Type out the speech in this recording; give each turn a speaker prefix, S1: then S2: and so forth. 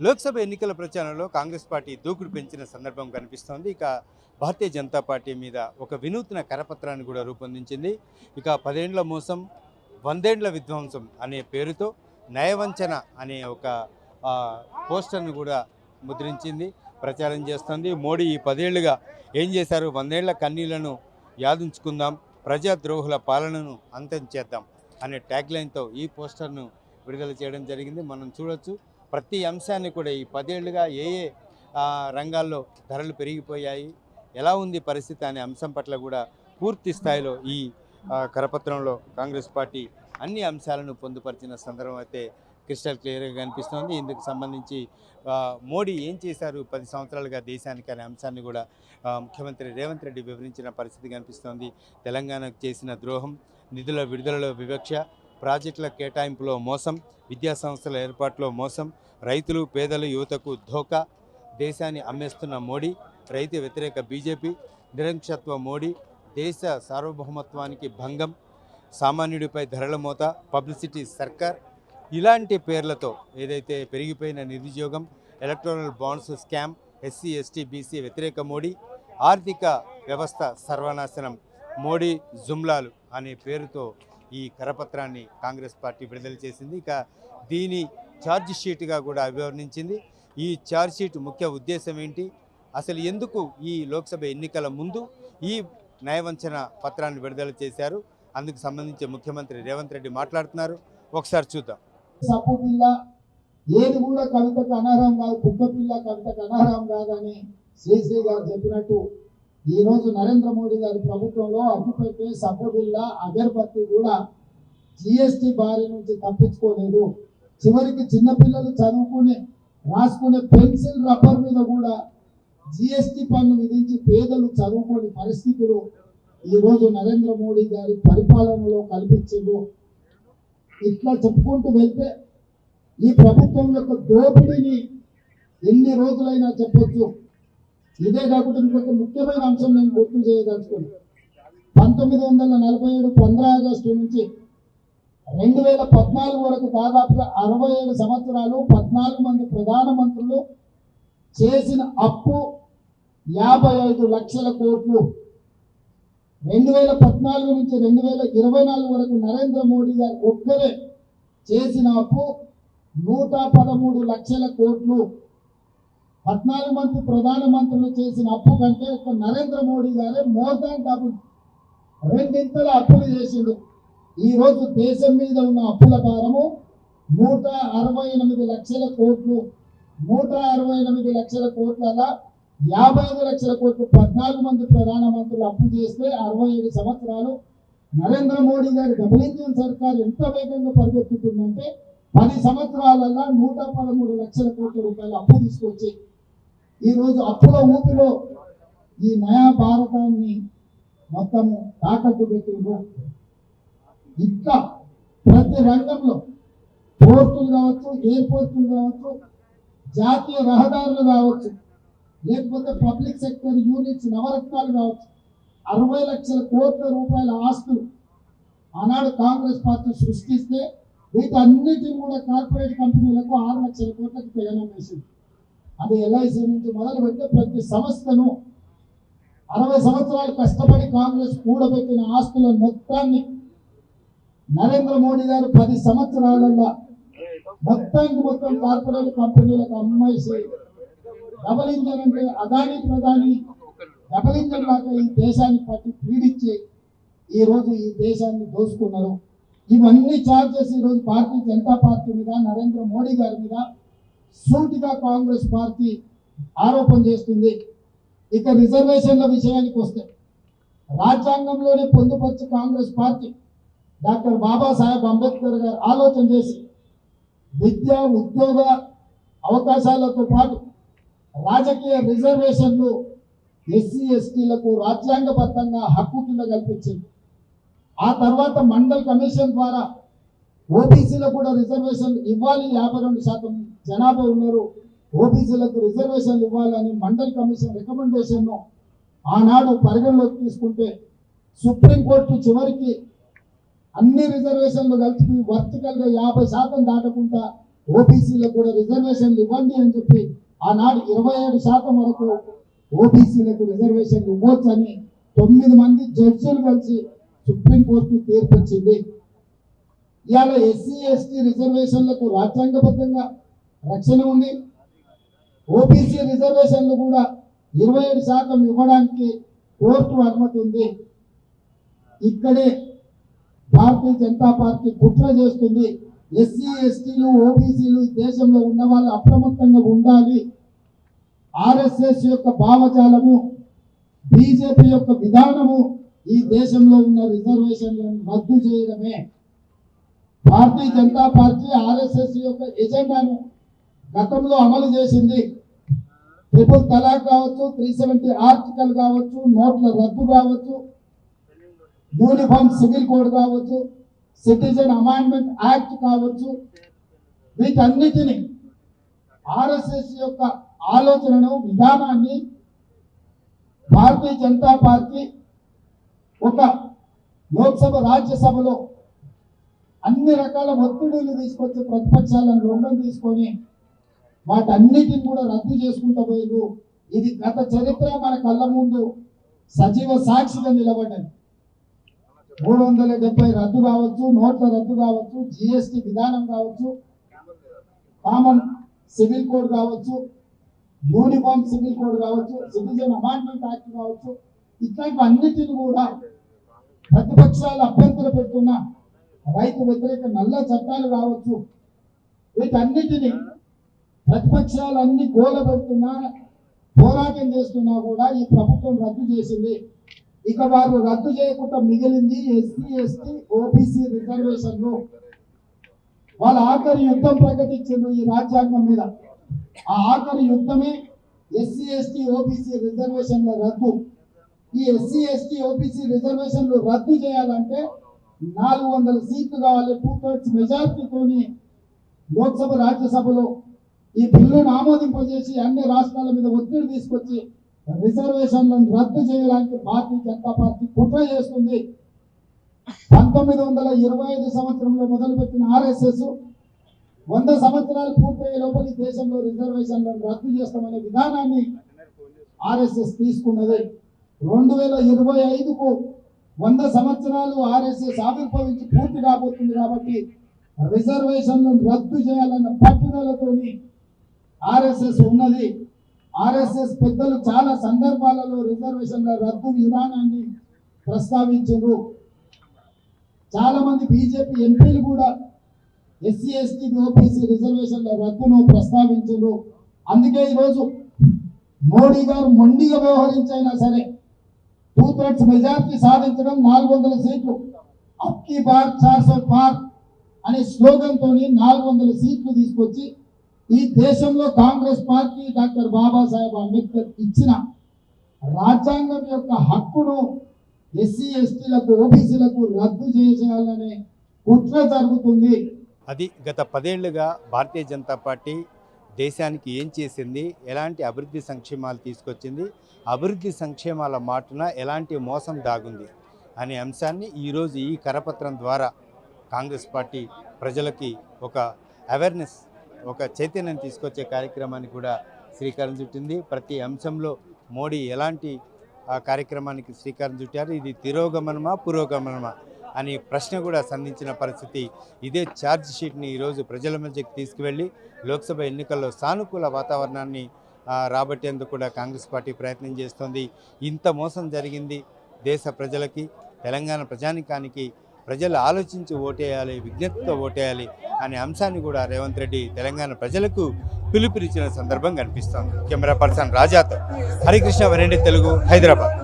S1: లోక్సభ ఎన్నికల ప్రచారంలో కాంగ్రెస్ పార్టీ దూకుడు పెంచిన సందర్భం కనిపిస్తోంది. ఇక భారతీయ జనతా పార్టీ మీద ఒక వినూత్న కరపత్రాన్ని కూడా రూపొందించింది. ఇక పదేండ్ల మోసం వందేండ్ల విధ్వంసం అనే పేరుతో నయవంచన అనే ఒక పోస్టర్ను కూడా ముద్రించింది ప్రచారం చేస్తుంది. మోడీ ఈ పదేళ్ళుగా ఏం చేశారు? వందేళ్ళ కన్నీళ్ళను యాదించుకుందాం ప్రజాద్రోహుల పాలనను అంతం చేద్దాం అనే ట్యాగ్లైన్తో ఈ పోస్టర్ను విడుదల చేయడం జరిగింది. మనం చూడొచ్చు. ప్రతి అంశాన్ని కూడా ఈ పదేళ్ళుగా ఏ ఏ రంగాల్లో ధరలు పెరిగిపోయాయి ఎలా ఉంది పరిస్థితి అనే అంశం పట్ల కూడా పూర్తి స్థాయిలో ఈ కరపత్రంలో కాంగ్రెస్ పార్టీ అన్ని అంశాలను పొందుపరిచిన సందర్భం అయితే క్రిస్టల్ క్లియర్గా కనిపిస్తోంది. ఇందుకు సంబంధించి మోడీ ఏం చేశారు పది సంవత్సరాలుగా దేశానికి అనే అంశాన్ని కూడా ముఖ్యమంత్రి రేవంత్ రెడ్డి వివరించిన పరిస్థితి కనిపిస్తోంది. తెలంగాణకు చేసిన ద్రోహం నిధుల విడుదలలో వివక్ష ప్రాజెక్టుల కేటాయింపులో మోసం విద్యాసంస్థల ఏర్పాటులో మోసం రైతులు పేదలు యువతకు ధోకా దేశాన్ని అమ్మేస్తున్న మోడీ రైతు వ్యతిరేక బీజేపీ నిరంకుశత్వ మోడీ దేశ సార్వభౌమత్వానికి భంగం సామాన్యుడిపై ధరల మోత పబ్లిసిటీ సర్కార్ ఇలాంటి పేర్లతో ఏదైతే పెరిగిపోయిన నిరుద్యోగం electronic bonds scam SC ST BC వ్యతిరేక మోడీ ఆర్థిక వ్యవస్థ సర్వనాశనం మోడీ జుమ్లాలు అనే పేరుతో ఈ కరపత్రాన్ని కాంగ్రెస్ పార్టీ విడుదల చేసింది. ఇక దీని ఛార్జ్ షీట్గా కూడా అభివర్ణించింది ఈ ఛార్జ్ షీట్ ముఖ్య ఉద్దేశం ఏంటి? అసలు ఎందుకు ఈ లోక్సభ ఎన్నికల ముందు ఈ నయవంచన పత్రాన్ని విడుదల చేశారు? అందుకు సంబంధించి ముఖ్యమంత్రి రేవంత్ రెడ్డి మాట్లాడుతున్నారు. ఒకసారి చూద్దాం.
S2: పిల్ల ఏది కూడా కవితకు అనర్హం కాదు కుక్క పిల్ల కవితకు అనర్హం కాదని శ్రీశ్రీ గారు చెప్పినట్టు ఈరోజు నరేంద్ర మోడీ గారి ప్రభుత్వంలో అగ్గిపెట్టే సప్పు అగర్బత్తి కూడా జిఎస్టి బారి నుంచి తప్పించుకోలేదు. చివరికి చిన్నపిల్లలు చదువుకునే రాసుకునే పెన్సిల్ రబ్బర్ మీద కూడా జిఎస్టి పన్ను విధించి పేదలు చదువుకోని పరిస్థితులు ఈరోజు నరేంద్ర మోడీ గారి పరిపాలనలో కల్పించారు ఇట్లా చెప్పుకుంటూ వెళ్తే ఈ ప్రభుత్వం యొక్క దోపిడీని ఎన్ని రోజులైనా చెప్పొచ్చు. ఇదే కాకుండా ఇంకొక ముఖ్యమైన అంశం నేను గుర్తు చేయదలుచుకున్నాను పంతొమ్మిది వందల నలభై ఏడు పంద్రా ఆగస్టు నుంచి రెండు వేల పద్నాలుగు వరకు దాదాపుగా అరవై ఏడు సంవత్సరాలు పద్నాలుగు మంది ప్రధానమంత్రులు చేసిన అప్పు యాభై ఐదు లక్షల కోట్లు. రెండు వేల పద్నాలుగు నుంచి రెండు వేల ఇరవై నాలుగు వరకు నరేంద్ర మోడీ గారు ఒక్కరే చేసిన అప్పు నూట పదమూడు లక్షల కోట్లు. పద్నాలుగు మంది ప్రధానమంత్రులు చేసిన అప్పు కంటే ఒక నరేంద్ర మోడీ గారే మోర్ దాన్ డబుల్. రెండింతల అప్పులు చేసిండు. ఈ రోజు దేశం మీద ఉన్న అప్పుల భారము నూట అరవై ఎనిమిది లక్షల కోట్లు. నూట అరవై ఎనిమిది లక్షల కోట్ల యాభై ఐదు లక్షల కోట్లు పద్నాలుగు మంది ప్రధానమంత్రులు అప్పు చేస్తే అరవై ఏడు సంవత్సరాలు. నరేంద్ర మోడీ గారి డబుల్ ఇంజిన్ సర్కార్ ఎంత వేగంగా పరిగెత్తుతుందంటే పది సంవత్సరాలలో నూట పదమూడు లక్షల కోట్ల రూపాయలు అప్పు తీసుకొచ్చి ఈ రోజు అప్పుల ఊపిలో ఈ నయా భారతాన్ని మొత్తము తాకట్టు పెట్టిండు ఇట్లా ప్రతి రంగంలో పోర్టులు కావచ్చు ఎయిర్పోర్టులు కావచ్చు జాతీయ రహదారులు కావచ్చు లేకపోతే పబ్లిక్ సెక్టర్ యూనిట్స్ నవరత్నాలు కావచ్చు అరవై లక్షల కోట్ల రూపాయల ఆస్తులు ఆనాడు కాంగ్రెస్ పార్టీ సృష్టిస్తే వీటన్నిటిని కూడా కార్పొరేట్ కంపెనీలకు ఆరు లక్షల కోట్లకు తెగనం వేసింది అది ఎల్ఐసి నుంచి మొదలు పెడితే ప్రతి సంస్థను అరవై సంవత్సరాలు కష్టపడి కాంగ్రెస్ కూడబెట్టిన ఆస్తుల మొత్తాన్ని నరేంద్ర మోడీ గారు పది సంవత్సరాలలో మొత్తానికి మొత్తం కార్పొరేట్ కంపెనీలకు అమ్మేసి డబల్ ఇంజన్ అంటే అదాని ప్రధాని డబల్ ఇంజన్ లాగా ఈ దేశాన్ని పట్టి పీడించి ఈ రోజు ఈ దేశాన్ని దోసుకున్నారు. ఇవన్నీ చార్జెస్ ఈ రోజు భారతీయ జనతా పార్టీ మీద నరేంద్ర మోడీ గారి మీద సూటిగా కాంగ్రెస్ పార్టీ ఆరోపణ చేస్తుంది. ఇక రిజర్వేషన్ల విషయానికి వస్తే రాజ్యాంగంలోనే పొందుపరిచి కాంగ్రెస్ పార్టీ డాక్టర్ బాబాసాహెబ్ అంబేద్కర్ గారు ఆలోచన చేసి విద్య ఉద్యోగ అవకాశాలతో పాటు రాజకీయ రిజర్వేషన్లు ఎస్సీ ఎస్టీలకు రాజ్యాంగబద్ధంగా హక్కు కింద కల్పించింది. ఆ తర్వాత మండల్ కమిషన్ ద్వారా ఓబీసీలకు కూడా రిజర్వేషన్ ఇవ్వాలి యాభై రెండు శాతం జనాభా ఉన్నారు. ఓబీసీలకు రిజర్వేషన్లు ఇవ్వాలని మండల్ కమిషన్ రికమెండేషన్ను ఆనాడు పరిగణలోకి తీసుకుంటే సుప్రీంకోర్టు చివరికి అన్ని రిజర్వేషన్లు కలిపి వర్టికల్గా యాభై శాతం దాటకుండా ఓబీసీలకు కూడా రిజర్వేషన్లు ఇవ్వండి అని చెప్పి ఆనాడు ఇరవై ఏడు శాతం వరకు ఓబీసీలకు రిజర్వేషన్లు ఇవ్వచ్చని తొమ్మిది మంది జడ్జీలు కలిసి సుప్రీంకోర్టు తీర్పిచ్చింది ఇవాళ ఎస్సీ ఎస్టీ రిజర్వేషన్లకు రాజ్యాంగబద్ధంగా రక్షణ ఉంది. ఓబీసీ రిజర్వేషన్లు కూడా ఇరవై ఏడు శాతం ఇవ్వడానికి కోర్టు అనుమతి ఉంది. ఇక్కడే భారతీయ జనతా పార్టీ కుట్ర చేస్తుంది. ఎస్సీ ఎస్టీలు ఓబీసీలు దేశంలో ఉన్న వాళ్ళు అప్రమత్తంగా ఉండాలి. ఆర్ఎస్ఎస్ యొక్క భావజాలము బీజేపీ యొక్క విధానము ఈ దేశంలో ఉన్న రిజర్వేషన్లను రద్దు చేయడమే భారతీయ జనతా పార్టీ ఆర్ఎస్ఎస్ యొక్క ఎజెండాను గతంలో అమలు చేసింది. ట్రిపుల్ తలాక్ కావచ్చు త్రీ సెవెంటీ ఆర్టికల్ కావచ్చు నోట్ల రద్దు కావచ్చు యూనిఫామ్ సివిల్ కోడ్ కావచ్చు సిటిజన్ అమాండ్మెంట్ యాక్ట్ కావచ్చు. వీటన్నిటిని ఆర్ఎస్ఎస్ యొక్క ఆలోచనను విధానాన్ని భారతీయ జనతా పార్టీ ఒక లోక్సభ రాజ్యసభలో అన్ని రకాల ఒత్తిడులు తీసుకొచ్చి ప్రతిపక్షాలను లొంగం తీసుకొని వాటన్నిటిని కూడా రద్దు చేసుకుంటూ పోయారు ఇది గత చరిత్ర మన కళ్ళ ముందు సజీవ సాక్షిగా నిలబడ్డది. మూడు వందల డెబ్బై రద్దు కావచ్చు నోట్ల రద్దు కావచ్చు జిఎస్టి విధానం కావచ్చు కామన్ సివిల్ కోడ్ కావచ్చు యూనిఫామ్ సివిల్ కోడ్ కావచ్చు సిటిజన్ అమాండ్మెంట్ యాక్ట్ కావచ్చు ఇట్లాంటి అన్నిటిని కూడా ప్రతిపక్షాలు అభ్యంతర పెడుతున్నా రైతు వ్యతిరేక నల్ల చట్టాలు కావచ్చు వీటన్నిటిని ప్రతిపక్షాలన్నీ గోలబెడుతున్నా పోరాటం చేస్తున్నా కూడా ఈ ప్రభుత్వం రద్దు చేసింది. ఇక వారు రద్దు చేయకుండా మిగిలింది ఎస్సీ ఎస్టీ ఓబీసీ రిజర్వేషన్లు. వాళ్ళ ఆఖరి యుద్ధం ప్రకటించారు ఈ రాజ్యాంగం మీద. ఆ ఆఖరి యుద్ధమే ఎస్సీ ఎస్టీ ఓబీసీ రిజర్వేషన్ల రద్దు. ఈ ఎస్సీ ఎస్టీ ఓబీసీ రిజర్వేషన్లు రద్దు చేయాలంటే నాలుగు వందల సీట్లు కావాలి టూ థర్డ్స్ మెజార్టీతోని లోక్సభ రాజ్యసభలో ఈ బిల్లును ఆమోదింపజేసి అన్ని రాష్ట్రాల మీద ఒత్తిడి తీసుకొచ్చి రిజర్వేషన్లను రద్దు చేయడానికి భారతీయ జనతా పార్టీ కుట్ర చేస్తుంది. పంతొమ్మిది వందల ఇరవై ఐదు సంవత్సరంలో మొదలుపెట్టిన ఆర్ఎస్ఎస్ వంద సంవత్సరాలు పూర్తయ్యే లోపల ఈ దేశంలో రిజర్వేషన్లను రద్దు చేస్తామనే విధానాన్ని ఆర్ఎస్ఎస్ తీసుకున్నది. రెండు వేల ఇరవై ఐదుకు వంద సంవత్సరాలు ఆర్ఎస్ఎస్ ఆవిర్భవించి పూర్తి కాబోతుంది కాబట్టి రిజర్వేషన్ను రద్దు చేయాలన్న పట్టుదలతోని ఆర్ఎస్ఎస్ ఉన్నది. ఆర్ఎస్ఎస్ పెద్దలు చాలా సందర్భాలలో రిజర్వేషన్ల రద్దు విధానాన్ని ప్రస్తావించారు చాలామంది బీజేపీ ఎంపీలు కూడా ఎస్సీ ఎస్టీ ఓబీసీ రిజర్వేషన్ల రద్దును ప్రస్తావించారు అందుకే ఈరోజు మోడీ గారు మొండిగా వ్యవహరించైనా సరే టూ మెజార్టీ సాధించడం నాలుగు వందల సీట్లు. అక్కి బార్ చార్సల్ పార్ అనే స్లోగన్తో నాలుగు వందల సీట్లు తీసుకొచ్చి ఈ దేశంలో కాంగ్రెస్ పార్టీ డాక్టర్ బాబాసాహెబ్ అంబేద్కర్ ఇచ్చిన రాజ్యాంగం యొక్క హక్కును ఎస్సీ ఎస్టీలకు ఓబీసీలకు రద్దు చేయాలనే కుట్ర జరుగుతుంది.
S1: అది గత పదేళ్ళుగా భారతీయ జనతా పార్టీ దేశానికి ఏం చేసింది ఎలాంటి అభివృద్ధి సంక్షేమాలు తీసుకొచ్చింది అభివృద్ధి సంక్షేమాల మాటున ఎలాంటి మోసం దాగుంది అనే అంశాన్ని ఈరోజు ఈ కరపత్రం ద్వారా కాంగ్రెస్ పార్టీ ప్రజలకి ఒక అవేర్నెస్ ఒక చైతన్యం తీసుకొచ్చే కార్యక్రమాన్ని కూడా శ్రీకారం చుట్టింది. ప్రతి అంశంలో మోడీ ఎలాంటి కార్యక్రమానికి శ్రీకారం చుట్టారు? ఇది తిరోగమనమా పురోగమనమా? అనే ప్రశ్న కూడా సంధించిన పరిస్థితి. ఇదే ఛార్జ్ షీట్ని ఈరోజు ప్రజల మధ్యకి తీసుకువెళ్ళి లోక్సభ ఎన్నికల్లో సానుకూల వాతావరణాన్ని రాబట్టేందుకు కూడా కాంగ్రెస్ పార్టీ ప్రయత్నం చేస్తోంది. ఇంత మోసం జరిగింది దేశ ప్రజలకి తెలంగాణ ప్రజానికానికి. ప్రజలు ఆలోచించి ఓటేయాలి విజ్ఞప్తితో ఓటేయాలి అనే అంశాన్ని కూడా రేవంత్ రెడ్డి తెలంగాణ ప్రజలకు పిలుపునిచ్చిన సందర్భం కనిపిస్తోంది. కెమెరా పర్సన్ రాజాతో హరికృష్ణ వరెండి తెలుగు హైదరాబాద్.